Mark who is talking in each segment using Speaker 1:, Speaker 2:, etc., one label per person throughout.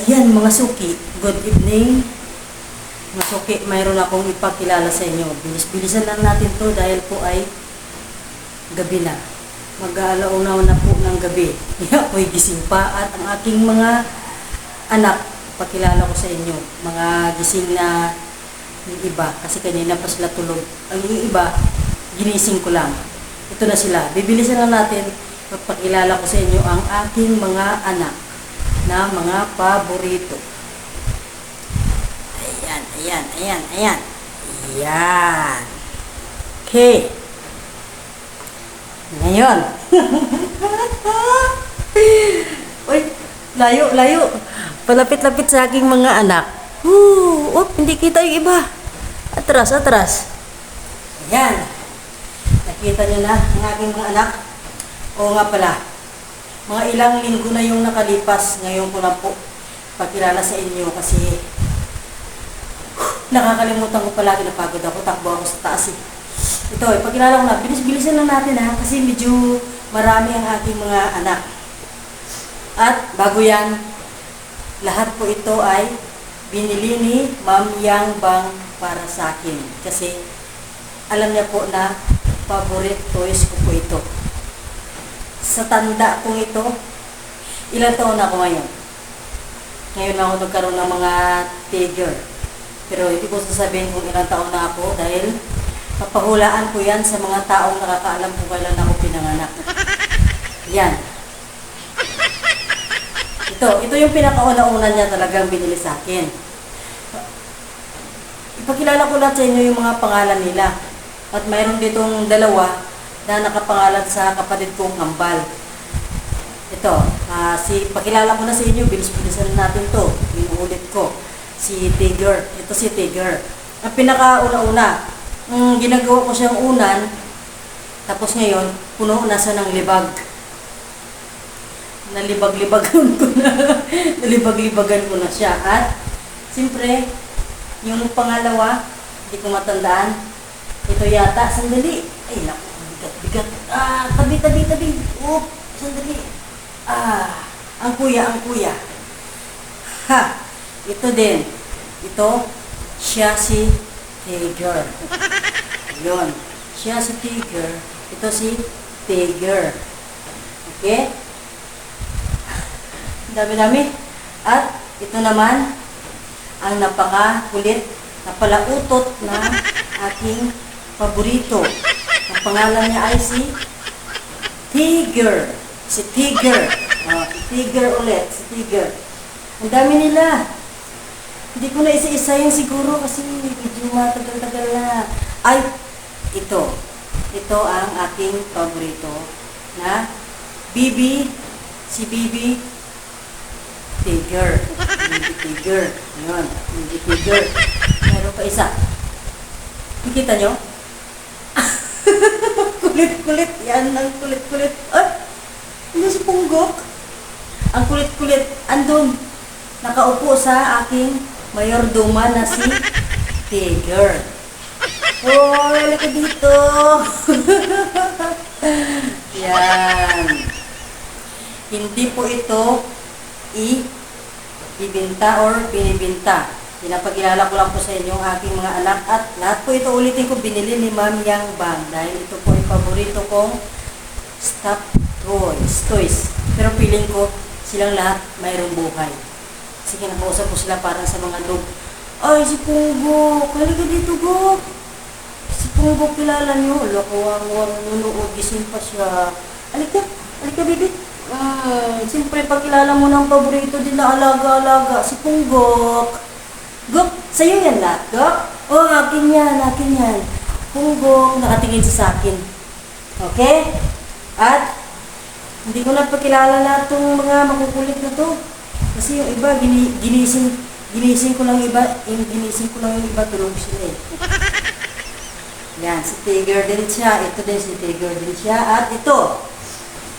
Speaker 1: Ayan mga suki, good evening. Mga suki, mayroon akong ipakilala sa inyo. Bilis-bilisan lang natin to dahil po ay gabi na. Mag-aalauna na po ng gabi. Kaya ako'y gising pa at ang aking mga anak, pakilala ko sa inyo. Mga gising na yung iba, kasi kanina pa sila tulog. Ang iba, ginising ko lang. Ito na sila. Bibilisan lang natin. Pagpakilala ko sa inyo ang aking mga anak na mga paborito. Ayan, ayan, ayan, ayan. Ayan. Okay. Ngayon. Uy, layo, layo. Palapit-lapit sa aking mga anak. Woo! Oh, hindi kita yung iba. Atras, atras. Ayan. Nakita nyo na ang aking mga anak. Oo nga pala. Mga ilang linggo na yung nakalipas. Ngayon ko na po pakilala sa inyo kasi nakakalimutan ko palagi na pagod ako. Takbo ako sa taas eh. Ito, ipakilala ko na. Bilis-bilisan lang natin ha kasi medyo marami ang aking mga anak. At bago yan, lahat po ito ay binili ni Ma'am Yang Bang para sa akin. Kasi alam niya po na favorite toys ko po ito. Sa tanda kong ito, ilang taon na ako ngayon? Ngayon na ako nagkaroon ng mga tiger. Pero hindi ko sasabihin kung ilang taon na ako dahil papahulaan ko yan sa mga taong nakakaalam kung kailan ako pinanganak. Yan. Ito, ito yung pinakauna-una niya talagang binili sa akin. Ipakilala ko lang sa inyo yung mga pangalan nila. At mayroon ditong dalawa na nakapangalan sa kapatid kong Ambal. Ito, ah, si pakilala ko na sa inyo, bilis-bilisan natin to. Inuulit ko. Si Tiger. Ito si Tiger. Ang pinakauna-una, mm, ginagawa ko siyang unan, tapos ngayon, puno na siya ng libag. Nalibag-libagan ko na. Nalibag-libagan ko na siya. At, siyempre, yung pangalawa, hindi ko matandaan, ito yata, sandali. Ay, naku, bigat. Ah, tabi, tabi, tabi. Oop, sandali. Ah, ang kuya, ang kuya. Ha, ito din. Ito, siya si Tiger. Yun. Siya si Tiger. Ito si Tiger. Okay? Dami-dami. At ito naman, ang napaka-kulit, napalautot na aking paborito. Ang pangalan niya ay si Tiger. Si Tiger. Oh, si Tiger ulit. Si Tiger. Ang dami nila. Hindi ko na isa-isayin siguro kasi medyo matagal-tagal na. Ay, ito. Ito ang aking paborito na Bibi, si Bibi Tiger. Bibi Tiger. Yun, Bibi Tiger. Meron pa isa. Nakita nyo? Kulit-kulit. Yan ang kulit-kulit. Ay! Ano si Punggok? Ang kulit-kulit. Andun. Nakaupo sa aking mayordoma na si Tiger. Oh, halika dito. Yan. Hindi po ito i ibinta or binibinta. Pinapakilala ko lang po sa inyo aking mga anak at lahat po ito ulitin ko binili ni Ma'am Yang Bang dahil ito po paborito kong stuffed toys. toys. Pero feeling ko silang lahat mayroong buhay. Kasi kinakausap ko sila parang sa mga dog. Ay, si Punggo! Halika dito, go! Si Punggo, kilala niyo. Lakawang-wang nunood, gising pa siya. Halika, halika, baby. Mm, siyempre, pagkilala mo ng paborito din na alaga-alaga, si Punggok. Gok, sa'yo yan lahat, Gok? Oh, akin yan, akin yan. Punggok, nakatingin siya sa akin. Okay? At, hindi ko na pakilala lahat tong mga makukulit na to. Kasi yung iba, gini, ginising, ginising ko lang iba, yung ginising ko lang yung iba, tulog sila eh. Yan, si Tiger din siya. Ito din si Tiger din siya. At ito,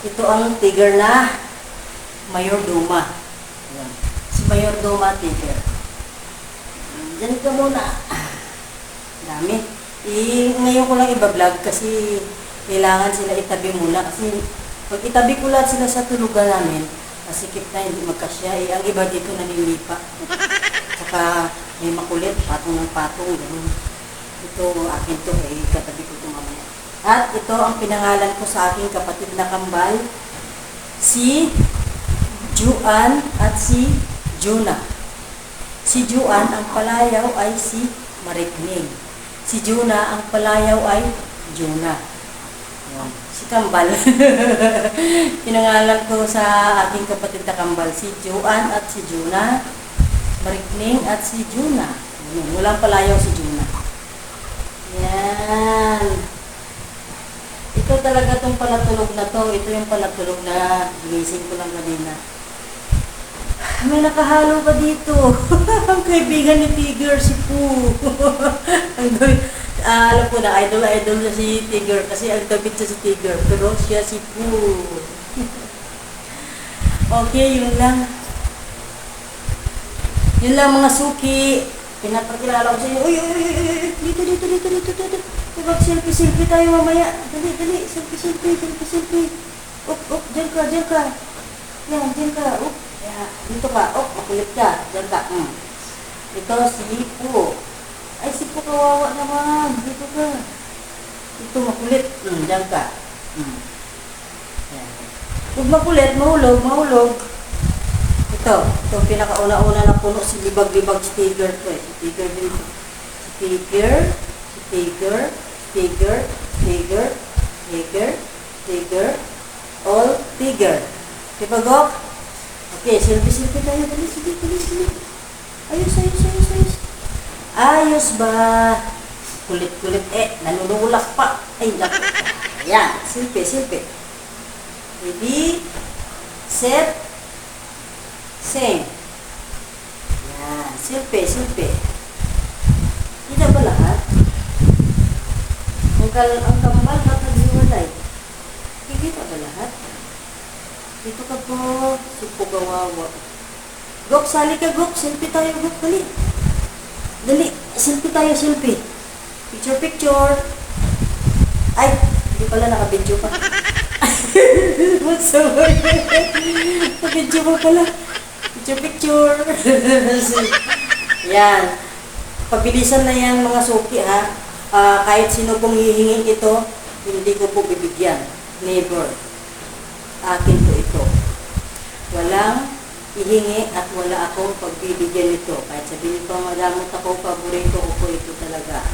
Speaker 1: ito ang Tiger na Mayor Duma. Yan. Si Mayor Duma Tiger. Diyan ka muna. Dami. I, ngayon ko lang iba-vlog kasi kailangan sila itabi muna. Kasi pag itabi ko lahat sila sa tulugan namin, Masikip na, hindi magkasya. Eh, ang iba dito nanilipa. Saka may makulit, patong ng patong. Ganun. Ito, akin to, eh, katabi ko ito mamaya. At ito ang pinangalan ko sa aking kapatid na kambal, si Juan at si Juna. Si Juan ang palayaw ay si Marikning. Si Juna ang palayaw ay Juna. Si Kambal. Pinangalan ko sa aking kapatid na Kambal, si Juan at si Juna. Marikning at si Juna. Yan. Walang palayaw si Juna. Yan. Ito talaga tong palatulog na to. Ito yung palatulog na ginising ko lang kanina. May nakahalo pa dito. Ang kaibigan ni Tiger, si Pooh. ang ah, alam ko na, idol-idol na si Tiger kasi ang dabit siya si Tiger. Pero siya si Pooh. okay, yun lang. Yun lang mga suki. Pinapakilala ko sa inyo. Uy, uy, uy, uy, dito, dito, dito, dito, dito. dito. Mag-selfie-selfie tayo mamaya. Dali, dali, selfie-selfie, selfie-selfie. Up, up, dyan ka, dyan ka. Yan, dyan ka. Up, yan. Dito ka. Up, makulit ka. Dyan ka. Mm. Ito, si Ipo. Ay, si kawawa naman. Dito ka. Ito, makulit. Mm, dyan ka. Mm. Yan. Huwag makulit, mahulog, mahulog. Ito, ito pinakauna-una na puno si libag-libag si Tiger to eh. Si Tiger din Tiger, si Tiger, Tiger, Tiger, Tiger, Tiger, all Tiger. Diba, Gok? Okay, selfie-selfie tayo. Dali, sige, dali, sige. Ayos, ayos, ayos, ayos. Ayos ba? Kulit-kulit. Eh, nanunulak pa. Ay, naku. Ayan, selfie, selfie. Ready, set, Same. Yan. Silpe, silpe. Hindi na ba lahat? Ang, kal ang kambal ba't naghiwalay? Kikita ba lahat? Dito ka po. Supo gawawa. Gok, sali ka, Gok. Selfie tayo, Gok. Dali. Dali. Selfie tayo, selfie. Picture, picture. Ay, hindi pala nakabidyo pa. What's the word? Nakabidyo pa pala. Picture, picture. yan. Pabilisan na yan mga suki ha. Ah, kahit sino pong hihingin ito, hindi ko po bibigyan. Never. Akin po ito. Walang ihingi at wala akong pagbibigyan nito. Kahit sabihin ko madamot ako, paborito ko po ito talaga.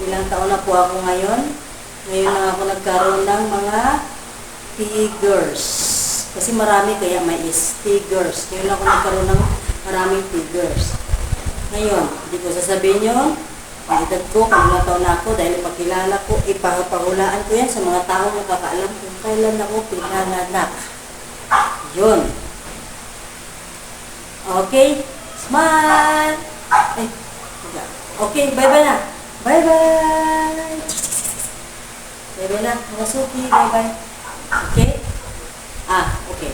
Speaker 1: Ilang taon na po ako ngayon. Ngayon na ako nagkaroon ng mga tigers. Kasi marami kaya may is tigers. Ngayon ako nagkaroon ng maraming tigers. Ngayon, hindi ko sasabihin yun. Ang edad ko, kung ilang taon na ako, dahil pagkilala ko, ipapahulaan ko yan sa mga taong nakakaalam kung kailan ako pinanganak. Yun. Okay? Smile! Wala. okay, bye-bye na. Bye-bye! Bye-bye na, mga suki. Bye-bye. Okay? Ah, okay.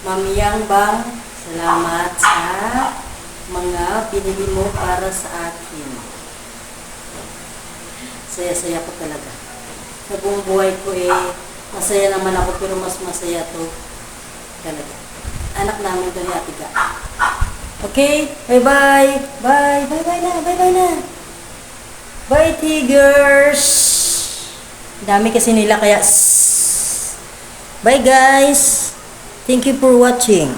Speaker 1: Mamiyang bang, salamat sa mga binili mo para sa akin. Saya-saya ko talaga. Sa buong buhay ko eh, masaya naman ako pero mas masaya to talaga. Anak namin to ni Ate Ga. Okay, bye-bye. Bye, bye-bye na, bye-bye na. Bye, tigers! Dami kasi nila kaya... Bye, guys! Thank you for watching.